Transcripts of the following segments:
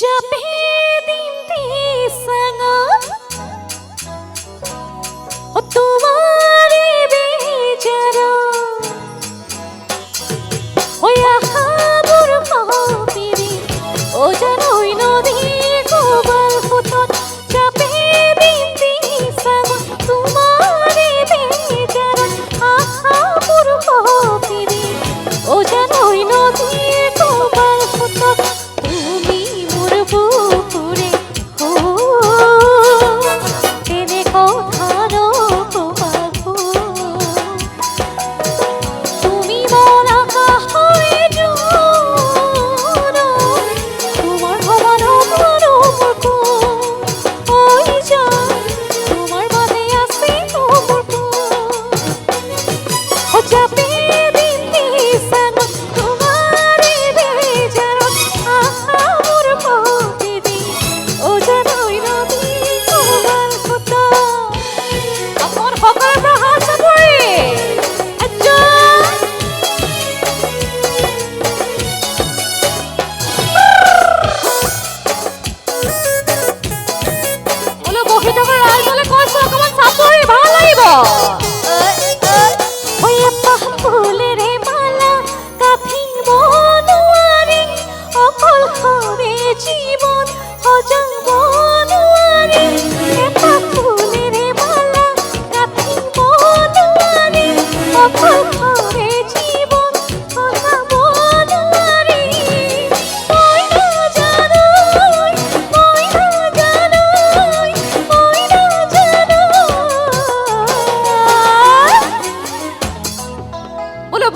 जब भी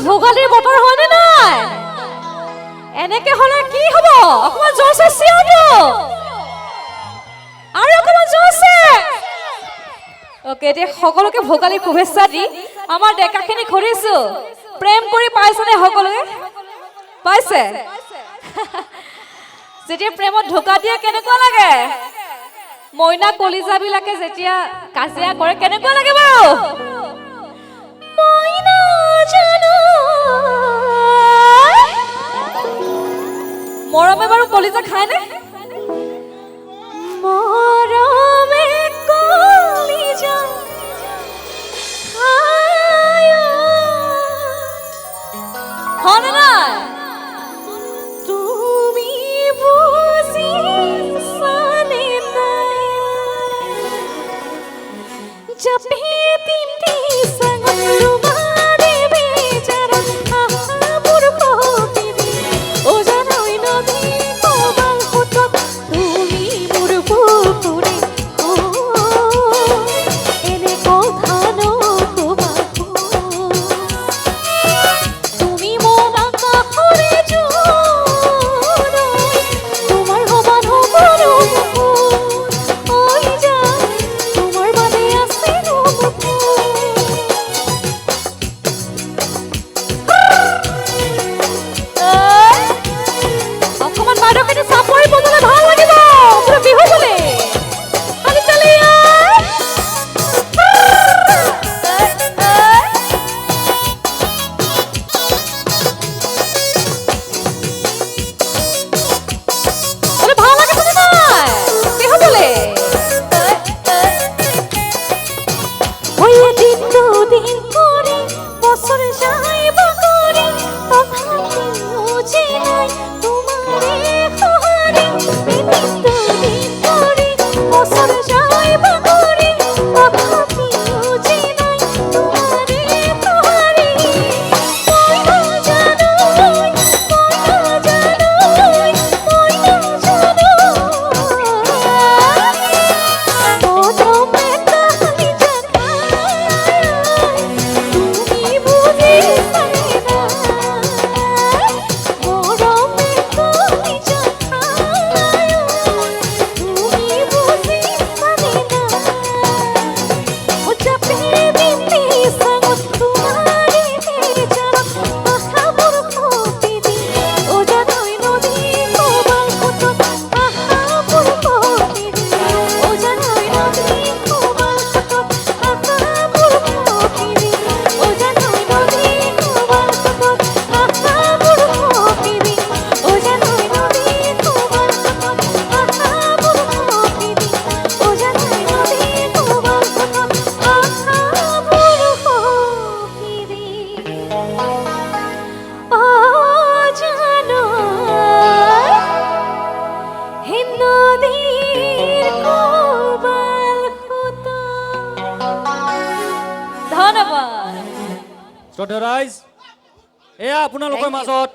ভোগালীৰ বতৰ হয়নে নাই? এনেকে হলে কি হব? অকমান জোৰছে চিঞৰব আৰু অকমান জোৰছে অকে এতিয়া সকলোকে ভোগালী শুভেচ্ছা দি আমাৰ ডেকাখিনি ঘূৰিছো। প্ৰেম কৰি পাইছেনে সকলোকে পাইছে? যেতিয়া প্ৰেমত ঢোকা দিয়ে কেনেকুৱা লাগে? মইনা কলিজাবিলাকে যেতিয়া কাজিয়া কৰে, কেনেকুৱা লাগে বাৰু? কারও কলিজা খায় না? মরমে কলিজা হয় না? তুমি বুঝি সানে না জপে তিম ধন্যবাদ। ছোট ৰাইজ এয়া আপোনালোকৰ মাজত